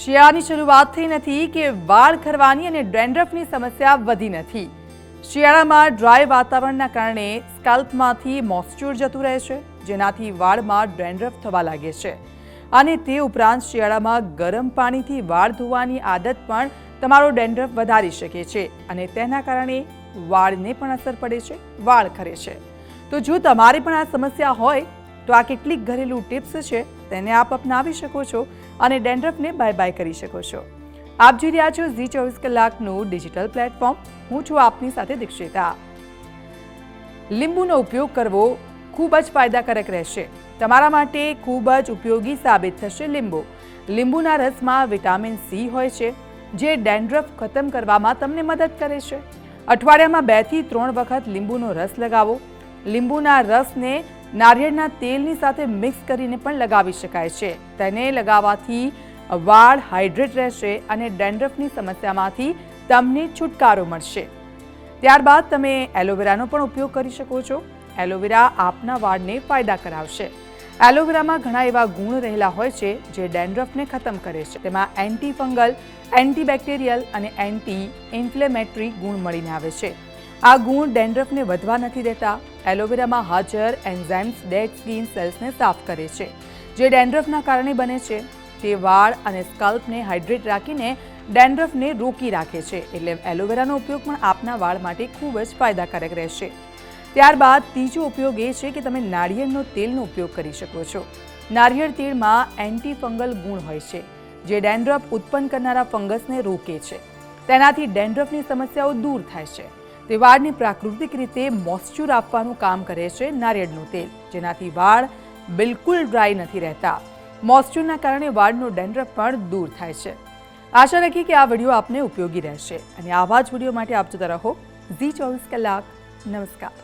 શિયાળાની શરૂઆત થઈ નથી કે વાળ ખરવાની અને ડેન્ડ્રફની સમસ્યા વધી નથી. શિયાળામાં ડ્રાય વાતાવરણના કારણે સ્કાલ્પમાંથી મોઇશ્ચર જતું રહે છે, જેનાથી વાળમાં ડેન્ડ્રફ થવા લાગે છે. અને તે ઉપરાંત શિયાળામાં ગરમ પાણીથી વાળ ધોવાની આદત પણ તમારો ડેન્ડ્રફ વધારી શકે છે અને તેના કારણે વાળને પણ અસર પડે છે, વાળ ખરે છે. તો જો તમારે પણ આ સમસ્યા હોય, તો આ કેટલીક ઘરેલું ટિપ્સ છે તેને આપ અપનાવી શકો છો અને ડેન્ડ્રફને બાય બાય કરી શકો છો. આપ જોઈ રહ્યા છો ઝી ચોવીસ કલાકનું ડિજિટલ પ્લેટફોર્મ, હું છું આપની સાથે દીક્ષિતા. લીંબુનો ઉપયોગ કરવો ખૂબ જ ફાયદાકારક રહેશે. તમારા માટે ખૂબ જ ઉપયોગી સાબિત થશે લીંબુ. લીંબુના રસમાં વિટામિન સી હોય છે, જે ડેન્ડ્રફ ખતમ કરવામાં તમને મદદ કરે છે. અઠવાડિયામાં બેથી ત્રણ વખત લીંબુનો રસ લગાવો. લીંબુના રસને નારિયેળના તેલની સાથે મિક્સ કરીને પણ લગાવી શકાય છે. તેને લગાવવાથી વાળ હાઇડ્રેટ રહેશે અને ડેન્ડ્રફની સમસ્યામાંથી તમને છુટકારો મળશે. ત્યારબાદ તમે એલોવેરાનો પણ ઉપયોગ કરી શકો છો. એલોવેરા આપના વાળને ફાયદા કરાવશે. એલોવેરામાં ઘણા એવા ગુણ રહેલા હોય છે જે ડેન્ડ્રફને ખતમ કરે છે. તેમાં એન્ટી ફંગલ એન્ટીબેક્ટેરિયલ અને એન્ટી ઇન્ફ્લેમેટરી ગુણ મળીને આવે છે. આ ગુણ ડેન્ડ્રફને વધવા નથી દેતા. એલોવેરામાં હાજર એન્ઝાઇમ્સ ડેડ સ્કિન સેલ્સને સાફ કરે છે. જે ડેન્ડ્રફના કારણે બને છે. તે વાળ અને સ્કલ્પને હાઇડ્રેટ રાખીને ડેન્ડ્રફને રોકી રાખે છે. એટલે એલોવેરાનો ઉપયોગ પણ આપના વાળ માટે ખૂબ જ ફાયદાકારક રહેશે. ત્યારબાદ ત્રીજો ઉપયોગ એ છે કે તમે નાળિયેરનો તેલનો ઉપયોગ કરી શકો છો. નાળિયેર તેલમાં એન્ટીફંગલ ગુણ હોય છે, જે ડેન્ડ્રફ ઉત્પન્ન કરનારા ફંગસને રોકે છે. તેનાથી ડેન્ડ્રફની સમસ્યાઓ દૂર થાય છે. તે વાળને પ્રાકૃતિક રીતે મોઇશ્ચર આપવાનું કામ કરે છે નારિયેળનું તેલ, જેનાથી વાળ બિલકુલ ડ્રાય નથી રહેતા. મોઇશ્ચરના કારણે વાળનો ડેન્ડ્રફ પણ દૂર થાય છે. આશા રાખી કે આ વીડિયો આપને ઉપયોગી રહેશે. અને આવા જ વીડિયો માટે આપ જોતા રહો ઝી ચોવીસ કલાક. નમસ્કાર.